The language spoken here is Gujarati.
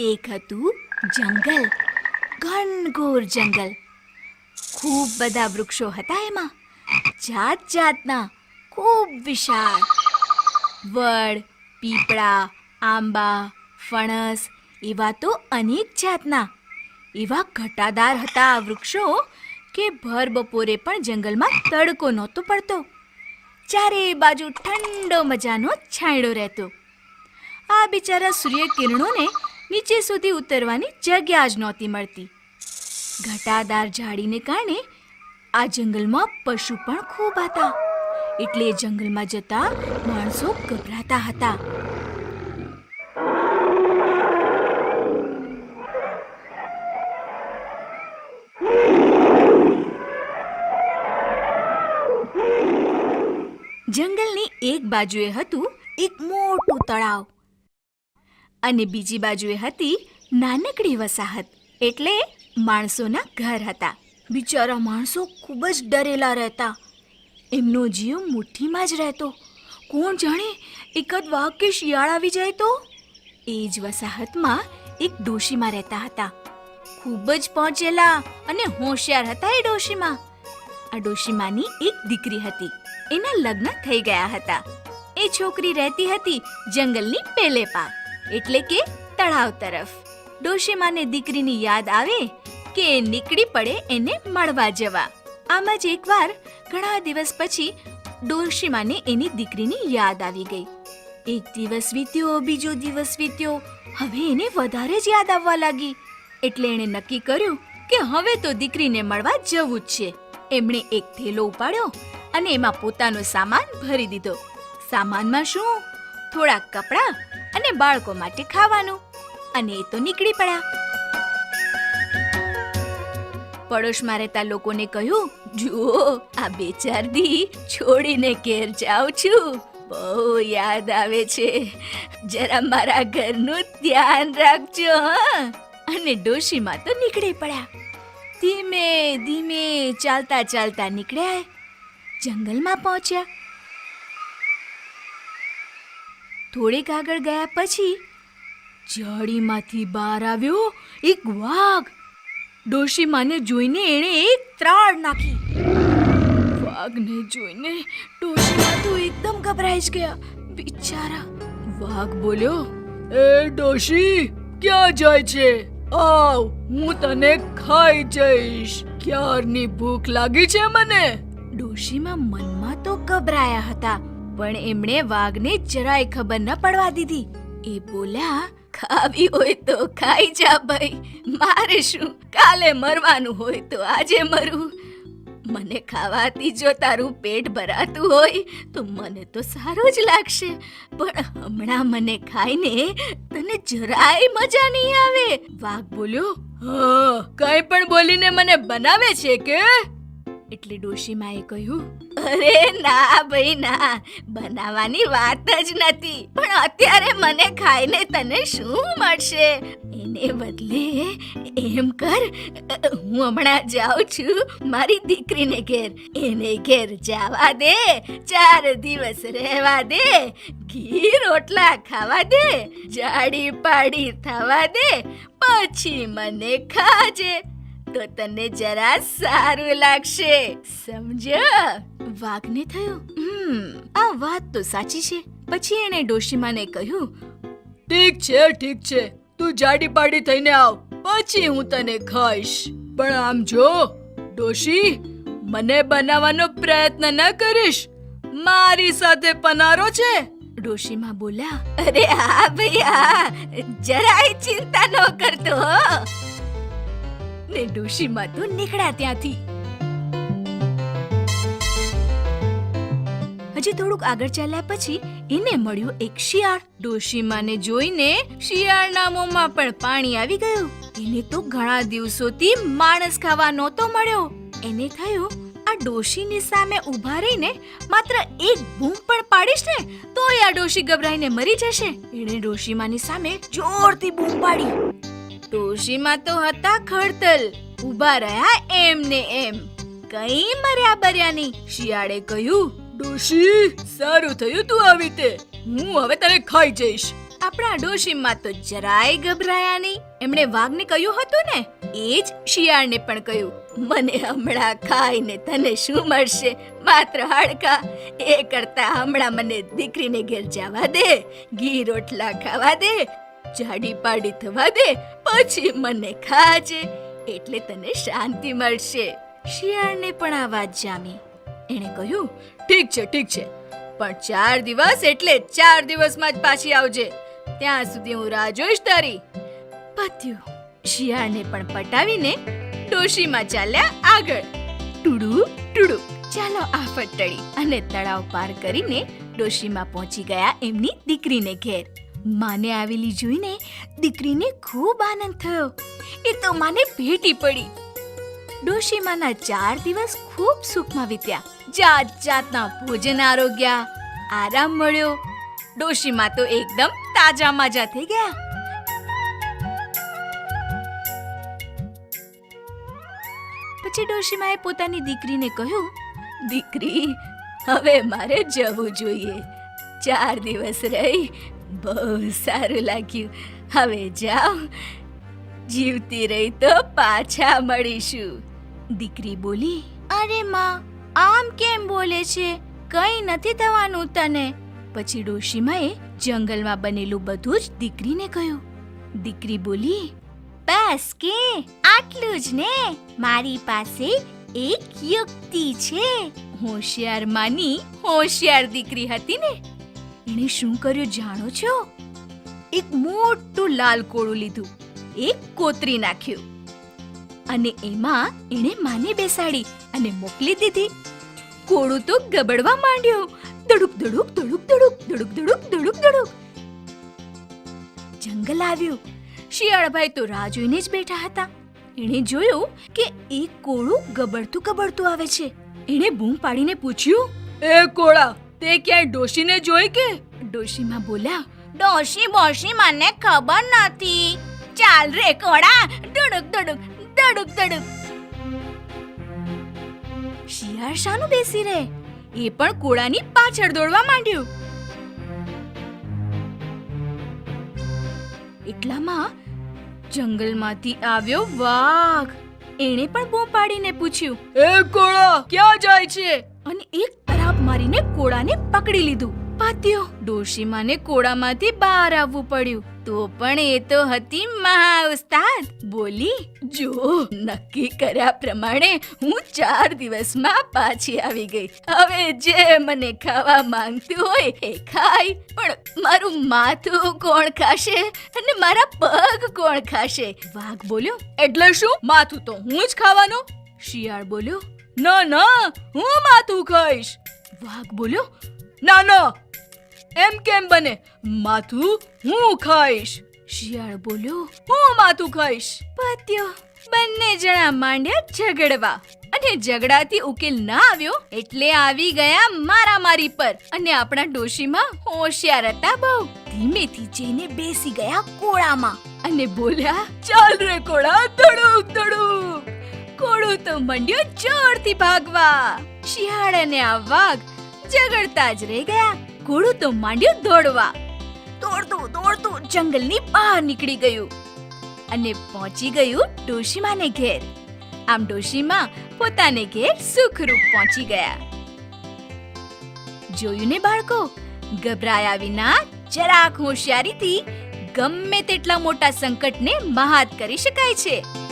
એક હતું જંગલ, ઘનઘોર જંગલ. ખૂબ બધા વૃક્ષો હતા એમાં. જાત જાતના ખૂબ વિશાળ. વડ, પીપળા, આંબા, ફણસ, એવા તો અનેક જાતના. એવા ઘટાદાર હતા આ વૃક્ષો કે ભર બપોરે પણ જંગલમાં તડકો નહોતો પડતો. ચારે બાજુ ઠંડો મજાનો છાંયડો રહેતો. આ બિચારા સૂર્યકિરણોને નીચે સુધી ઉતરવાની જગ્યા જ નહોતી મળતી. ઘટાદાર ઝાડીને કારણે આ જંગલમાં પશુ પણ ખૂબ હતા. એટલે જંગલમાં જતા માણસો ગભરાતા હતા. જંગલની એક બાજુએ હતું એક મોટું તળાવ. અને બીજી બાજુએ હતી નાનકડી વસાહત, એટલે માણસોના ઘર હતા. બિચારા માણસો ખૂબ જ ડરેલા રહેતા. એમનો જીવ મુઠ્ઠીમાં જ રહેતો. કોણ જાણે એકાદ વાઘ કે શિયાળ આવી જાય તો? એ જ વસાહતમાં એક ડોશીમાં રહેતા હતા. ખૂબ જ પહોંચેલા અને હોશિયાર હતા એ ડોશીમાં. આ ડોશીમાની એક દીકરી હતી. એના લગ્ન થઈ ગયા હતા. એ છોકરી રહેતી હતી જંગલની પેલે પાર એટલે કે તળાવ તરફ. ડોશીમાને દીકરીની યાદ આવે કે નીકળી પડે એને મળવા જવા. આમ જ એકવાર ઘણા દિવસ પછી ડોશીમાને એની દીકરીની યાદ આવી ગઈ. એક દિવસ વીત્યો, બીજો દિવસ વીત્યો. હવે એને વધારે જ યાદ આવવા લાગી. એટલે એણે નક્કી કર્યું કે હવે તો દીકરીને મળવા જવું જ છે. એમણે એક થેલો ઉપાડ્યો અને એમાં પોતાનો સામાન ભરી દીધો. સામાનમાં શું? થોડા કપડાં અને બાળકો માટે ખાવાનું. અને એ તો નીકળી પડ્યા. પડોશમાં રહેતા લોકોને કહ્યું, જુઓ, આ બે ચાર દી છોડીને ઘેર જાઉં છું. બહુ યાદ આવે છે. જરા મારા ઘરનું ધ્યાન રાખજો અને ડોશીમાં તો નીકળી પડ્યા. ધીમે ધીમે ચાલતા ચાલતા નીકળ્યા. જંગલમાં પહોંચ્યા. થોડેક આગળ ગયા પછી જાળીમાંથી બહાર આવ્યો એક વાઘ. ડોશીમાને જોઈને એણે એક ત્રાળ નાખી. વાઘને જોઈને ડોશીમા તો એકદમ ગભરાઈ જ ગયા. બિચારા, વાઘ બોલ્યો, એ ડોશી, ક્યાં જાય છે? આવ, હું તને ખાઈ જઈશ. ક્યારની ભૂખ લાગી છે મને? ડોશીમાં મનમાં તો ગભરાયા હતા. પણ એમણે વાઘને જરાય ખબર ન પડવા દીધી. એ બોલ્યા ખાવી હોય તો ખાઈ જા ભાઈ, મારે શું? કાલે મરવાનું હોય તો આજે મરું. મને ખાવાથી જો તારું પેટ ભરાતું હોય, તો મને તો સારું જ લાગશે. પણ હમણાં મને ખાઈને તને જરાય મજા નહીં આવે. વાઘ બોલ્યો, હા, કઈ પણ બોલીને મને બનાવે છે કે? એટલે ડોશીમાએ કહ્યું, અરે ના ભાઈ ના, બનાવવાની વાત જ નથી. પણ અત્યારે મને ખાઈને તને શું મળશે? એને બદલે એમ કર, હું હમણાં જાઉં છું મારી દીકરીને ઘેર. એને ઘેર જવા દે, ચાર દિવસ રહેવા દે, ઘી રોટલા ખાવા દે, જાડી પાડી થવા દે, પછી મને ખાજે. તો તને જરા સારું લાગશે. સમજો વાઘને થયું? "હમ, આ વાત તો સાચી છે. પછી એણે ડોશીમાને કહ્યું ઠીક છે ઠીક છે. તું જાડી પાડી થઈને આવ. પછી હું તને ખાઈશ. પણ આમ જો ડોશી મને બનાવવાનો પ્રયત્ન ન કરીશ. મારી સાથે પનારો છે. ડોશીમાં બોલ્યા અરે હા હા જરાય ચિંતા ન કરતો ને ડોશી તો નીકળ્યા ત્યાંથી. હજી થોડુંક આગળ ચાલ્યા પછી એને મળ્યું એક શિયાળ. ડોશીમાને જોઈને શિયાળના મોંમાં પણ પાણી આવી ગયું. એને તો ઘણા દિવસોથી માણસ ખાવા નહોતો મળ્યો. એને થયું, આ ડોશીની સામે ઊભા રહીને માત્ર એક બૂમ પણ પાડીશ ને, તોય આ ડોશી ગભરાઈને મરી જશે. એણે ડોશીમાની સામે જોરથી બૂમ પાડી. ડોશીમાં તો હતા ખડતલ. ઊભા રહ્યા એમ ને એમ. કઈ મર્યા બર્યા નહીં. શિયાળે કહ્યું, ડોશી, સારું થયું તું આવી તે. હું હવે તને ખાઈ જઈશ. આપણા ડોશીમાં તો જરાય ગભરાયા નહીં. એમણે વાઘને કહ્યું હતું ને, એ જ શિયાળને પણ કહ્યું, મને હમણાં ખાઈને તને શું મળશે? માત્ર હાડકા. એ કરતા હમણાં મને દીકરીને ઘેર જવા દે, ઘી રોટલા ખાવા દે જાડી પાડી થવા દે, પછી મને ખાજે, એટલે તને શાંતિ મળશે. શિયાળને પણ આ વાત જામી. એણે કહ્યું, ઠીક છે ઠીક છે, પણ ચાર દિવસ એટલે ચાર દિવસમાં જ પાછી આવજે. ત્યાં સુધી હું રાહ જોઈશ તારી. પત્યું, શિયાળને પણ પટાવીને ડોશીમાં ચાલ્યા આગળ. ટુડુ ટુડુ, ચાલો આ ટળી અને તળાવ પાર કરીને ડોશીમાં પહોંચી ગયા એમની દીકરીને ઘેર. માને આવેલી જોઈને દીકરીને ખૂબ આનંદ થયો. એ તો માને ભેટી પડી. ડોશીમાના ચાર દિવસ ખૂબ સુખમાં વીત્યા. જાત જાતના ભોજન આરોગ્ય, આરામ મળ્યો. ડોશીમાં તો એકદમ તાજા માજા થઈ ગયા. પછી ડોશીમાએ પોતાની દીકરીને કહ્યું, દીકરી, હવે મારે જવું જોઈએ. ચાર દિવસ રહી બહુ સારું લાગ્યું. હવે જાઓ. જીવતી રહી તો પાછા મળીશું. દીકરી બોલી, અરે માં, આમ કેમ બોલે છે? કઈ નથી થવાનું તને. પછી ડોશીમાએ જંગલમાં બનેલું બધું જ દીકરીને કહ્યું. દીકરી બોલી, બસ કે, આટલું જ ને. મારી પાસે એક યુક્તિ છે. હોશિયાર માની હોશિયાર દીકરી હતી ને. એણે શું કર્યું જાણો છો? એક મોટું લાલ કોળું લીધું, એક કોતરી નાખ્યું. અને એમાં એણે માને બેસાડી અને મોકલી દીધી. કોળું તો ગબડવા માંડ્યો. ધડુક ધડુક ધડુક ધડુક ધડુક ધડુક ધડુક ધડુક. જંગલ આવ્યું. શિયાળભાઈ તો રાહ જોઈને જ બેઠા હતા. એણે જોયું કે એક કોળું ગબડતું ગબડતું આવે છે. એણે બૂમ પાડીને પૂછ્યું, એ કોળા તે ક્યાંય ડોશીને જોઈ કે? ડોશીમાં બોલ્યા ડોશી બોશી મને ખબર નથી. ચાલ રે કોડા ડુડુક ડુડુક ડડુક ડડુક. શિયાળ શાનું બેસી રહે? એ પણ કોળાની પાછળ દોડવા માંડ્યું. એટલામાં જંગલમાંથી આવ્યો વાઘ. એણે પણ બૂમ પાડીને પૂછ્યું એ કોળા ક્યાં જાય છે? અને એક તરાપ મારીને કોળાને પકડી લીધું. પાત્યો, ડોશીમાને કોળામાંથી બહાર આવવું પડ્યું. તો પણ એ તો હતી મહા બોલી, જો, નક્કી કર્યા પ્રમાણે હું ચાર દિવસમાં પાછી આવી ગઈ. હવે જે મને ખાવા માંગતું હોય એ ખાય પણ મારું માથું કોણ ખાશે અને મારા પગ કોણ ખાશે? વાઘ બોલ્યો, એટલે શું? માથું તો હું જ ખાવાનો? શિયાળ બોલ્યો, ના ના, હું માથું ખાઈશ. વાઘ બોલ્યો, ના ના, એમ કેમ બને? માથું હું ખાઈશ. શિયાળ બોલ્યો, હું માથું ખાઈશ. પત્યો, બંને જણા માંડ્યા ઝઘડવા. અને ઝઘડાથી ઉકેલ ના આવ્યો એટલે આવી ગયા મારામારી પર. અને આપણા ડોશીમાં હોશિયાર હતા બહુ. ધીમેથી જઈને બેસી ગયા કોળામાં. અને બોલ્યા, ચાલ રે કોળા ધડુક ધડુક તો મંડ્યો જોરથી ભાગવા. શિયાળ આ વાઘ ઝઘડતા જ રહી ગયા. કોળું તો માંડ્યું દોડવા. દોડતું દોડતું જંગલની બહાર નીકળી ગયું. અને પહોંચી ગયું ડોશીમાને ઘેર. આમ ડોશીમા પોતાને ઘેર સુખરૂપ પહોંચી ગયા. જોયું ને બાળકો? ગભરાયા વિના જરાક હોશિયારીથી ગમે તેટલા મોટા સંકટને મહાત કરી શકાય છે.